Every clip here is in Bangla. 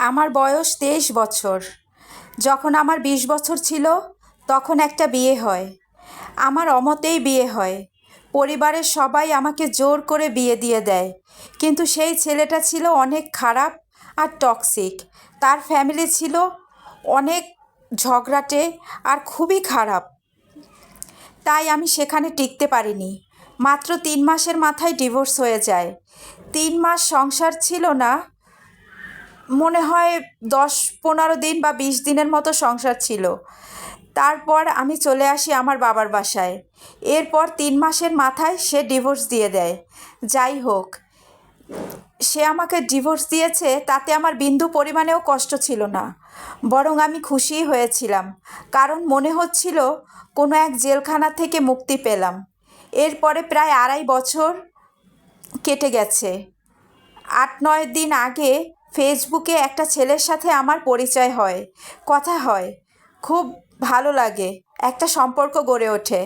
আমার বয়স তেইশ বছর। যখন আমার বিশ বছর ছিল, তখন একটা বিয়ে হয়। আমার অমতেই বিয়ে হয়। পরিবারের সবাই আমাকে জোর করে বিয়ে দিয়ে দেয়। কিন্তু সেই ছেলেটা ছিল অনেক খারাপ আর টক্সিক তার ফ্যামিলি ছিল অনেক ঝগড়াটে আর খুবই খারাপ। তাই আমি সেখানে টিকতে পারিনি। মাত্র তিন মাসের মাথায় ডিভোর্স হয়ে যায়। তিন মাস সংসার ছিল না মনে হয় দশ পনেরো দিন বা বিশ দিনের মতো সংসার ছিল। তারপর আমি চলে আসি আমার বাবার বাসায়। এরপর তিন মাসের মাথায় সে ডিভোর্স দিয়ে দেয়। যাই হোক, সে আমাকে ডিভোর্স দিয়েছে, তাতে আমার বিন্দু পরিমাণেও কষ্ট ছিল না। বরং আমি খুশিই হয়েছিলাম। কারণ মনে হচ্ছিল কোনো এক জেলখানা থেকে মুক্তি পেলাম। এরপরে প্রায় আড়াই বছর কেটে গেছে। আট নয় দিন আগে ফেসবুকে একটা ছেলের সাথে আমার পরিচয় হয়, কথা হয়, খুব ভালো লাগে, একটা সম্পর্ক গড়ে ওঠে।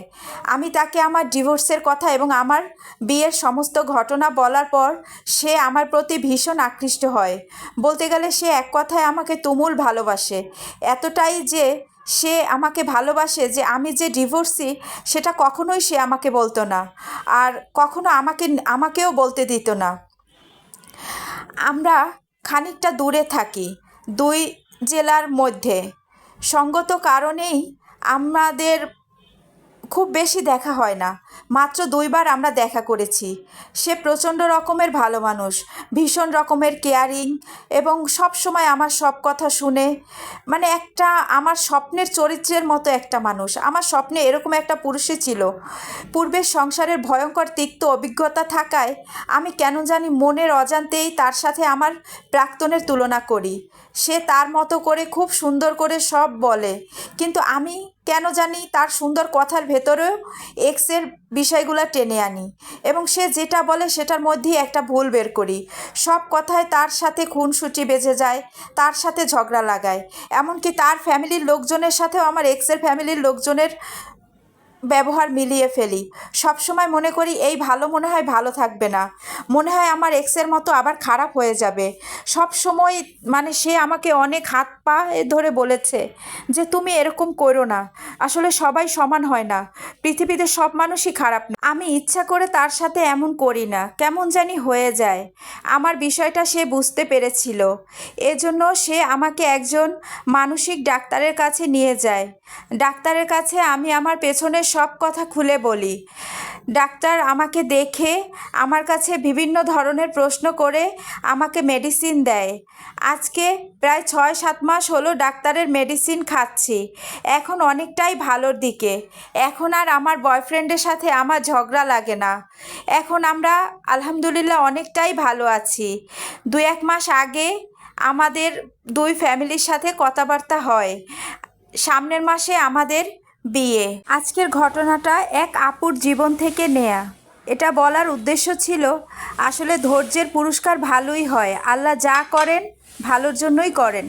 আমি তাকে আমার ডিভোর্সের কথা এবং আমার বিয়ের সমস্ত ঘটনা বলার পর সে আমার প্রতি ভীষণ আকৃষ্ট হয়। বলতে গেলে সে এক কথায় আমাকে তুমুল ভালোবাসে। এতটাই যে সে আমাকে ভালোবাসে যে আমি যে ডিভোর্সি, সেটা কখনোই সে আমাকে বলতো না আর কখনো আমাকে, আমাকেও বলতে দিত না। আমরা খানিকটা দূরে থাকি দুই জেলার মধ্যে। সঙ্গত কারণেই আমাদের খুব বেশি দেখা হয় না। মাত্র দুইবার আমরা দেখা করেছি। সে প্রচণ্ড রকমের ভালো মানুষ, ভীষণ রকমের কেয়ারিং এবং সব সময় আমার সব কথা শুনে মানে একটা আমার স্বপ্নের চরিত্রের মতো একটা মানুষ। আমার স্বপ্নে এরকম একটা পুরুষই ছিল। পূর্বের সংসারের ভয়ঙ্কর তিক্ত অভিজ্ঞতা থাকায় আমি কেন জানি মনের অজান্তেই তার সাথে আমার প্রাক্তনের তুলনা করি। সে তার মতো করে খুব সুন্দর করে সব বলে। কিন্তু আমি কেন জানি তার সুন্দর কথার ভেতরেও এক্সের বিষয়গুলো টেনে আনি এবং সে যেটা বলে সেটার মধ্যেই একটা ভুল বের করি। সব কথায় তার সাথে খুনসুটি বেজে যায়, তার সাথে ঝগড়া লাগায়। এমনকি তার ফ্যামিলির লোকজনের সাথেও আমার এক্সের ফ্যামিলির লোকজনের ব্যবহার মিলিয়ে ফেলি। সব সময় মনে করি, এই ভালো মনে হয় ভালো থাকবে না। মনে হয় আমার এক্সের মতো আবার খারাপ হয়ে যাবে। সব সময় মানে সে আমাকে অনেক হাত পা ধরে বলেছে যে, তুমি এরকম করো না। আসলে সবাই সমান হয় না। পৃথিবীতে সব মানুষই খারাপ না। আমি ইচ্ছা করে তার সাথে এমন করি না। কেমন জানি হয়ে যায়। আমার বিষয়টা সে বুঝতে পেরেছিল। এজন্য সে আমাকে একজন মানসিক ডাক্তারের কাছে নিয়ে যায়। ডাক্তারের কাছে আমি আমার পেছনের সব কথা খুলে বলি। ডাক্তার আমাকে দেখে, আমার কাছে বিভিন্ন ধরনের প্রশ্ন করে আমাকে মেডিসিন দেয়। আজকে প্রায় ছয় সাত মাস হলো ডাক্তারের মেডিসিন খাচ্ছি। এখন অনেকটাই ভালোর দিকে। এখন আর আমার বয়ফ্রেন্ডের সাথে আমার ঝগড়া লাগে না। এখন আমরা, আলহামদুলিল্লাহ, অনেকটাই ভালো আছি। দু এক মাস আগে আমাদের দুই ফ্যামিলির সাথে কথাবার্তা হয়। সামনের মাসে আমাদের বিয়ে। আজকের ঘটনাটা এক আপুর জীবন থেকে নেয়া। এটা বলার উদ্দেশ্য ছিল, আসলে ধৈর্যের পুরস্কার ভালোই হয়। আল্লাহ যা করেন, ভালোর জন্যই করেন।